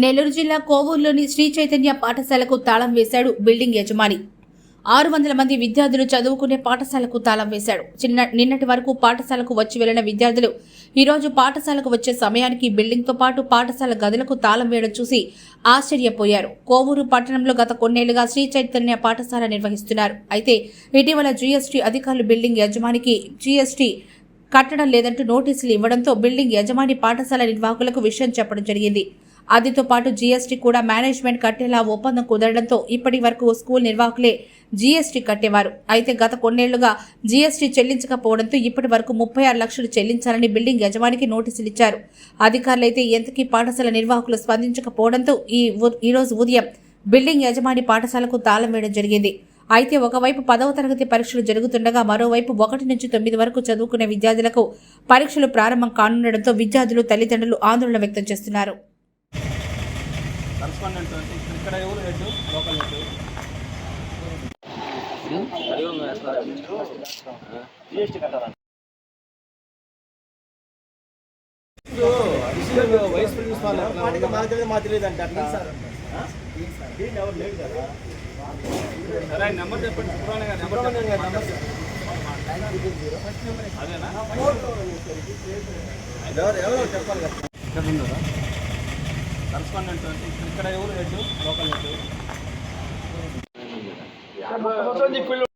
నెల్లూరు జిల్లా కోవూరులోని శ్రీ చైతన్య పాఠశాలకు తాళం వేశాడు బిల్డింగ్ యజమాని. ఆరు వందల మంది విద్యార్థులు చదువుకునే పాఠశాలకు తాళం వేశాడు. చిన్న నిన్నటి వరకు పాఠశాలకు వచ్చి వెళ్ళిన విద్యార్థులు ఈరోజు పాఠశాలకు వచ్చే సమయానికి బిల్డింగ్తో పాటు పాఠశాల గదులకు తాళం వేయడం చూసి ఆశ్చర్యపోయారు. కోవూరు పట్టణంలో గత కొన్నేళ్ళుగా శ్రీ చైతన్య పాఠశాల నిర్వహిస్తున్నారు. అయితే ఇటీవల జీఎస్టీ అధికారులు బిల్డింగ్ యజమానికి జీఎస్టీ కట్టడం లేదంటూ నోటీసులు ఇవ్వడంతో బిల్డింగ్ యజమాని పాఠశాల నిర్వాహకులకు విషయం చెప్పడం జరిగింది. అదితో పాటు జీఎస్టీ కూడా మేనేజ్మెంట్ కట్టేలా ఒప్పందం కుదరడంతో ఇప్పటి వరకు స్కూల్ నిర్వాహకులే జీఎస్టీ కట్టేవారు. అయితే గత కొన్నేళ్ళుగా జీఎస్టీ చెల్లించకపోవడంతో ఇప్పటి వరకు ముప్పై ఆరు లక్షలు చెల్లించాలని బిల్డింగ్ యజమానికి నోటీసులు ఇచ్చారు. అధికారులైతే ఎంతకీ పాఠశాల నిర్వాహకులు స్పందించకపోవడంతో ఈ ఈరోజు ఉదయం బిల్డింగ్ యజమాని పాఠశాలకు తాళం వేయడం జరిగింది. అయితే ఒకవైపు పదవ తరగతి పరీక్షలు జరుగుతుండగా మరోవైపు ఒకటి నుంచి తొమ్మిది వరకు చదువుకునే విద్యార్థులకు పరీక్షలు ప్రారంభం కానుండడంతో విద్యార్థులు తల్లిదండ్రులు ఆందోళన వ్యక్తం చేస్తున్నారు. కరస్పాండెంట్ ఇక్కడ ఎవరు head local head vice principal మా తెలియదు అంటే అట్లా సార్ దీన్ని ఎవరు లేదు కదా సరే నెంబర్ చెప్పండి. పురాణ గారు నెంబర్ చెప్పండి. అదేనా? ఎవరు ఎవరు చెప్పాలి? కదా ఇక్కడ ఉన్నారా కరస్పాండెంట్ ఇక్కడ ఎవరు హెడ్ లోకల్ హెడ్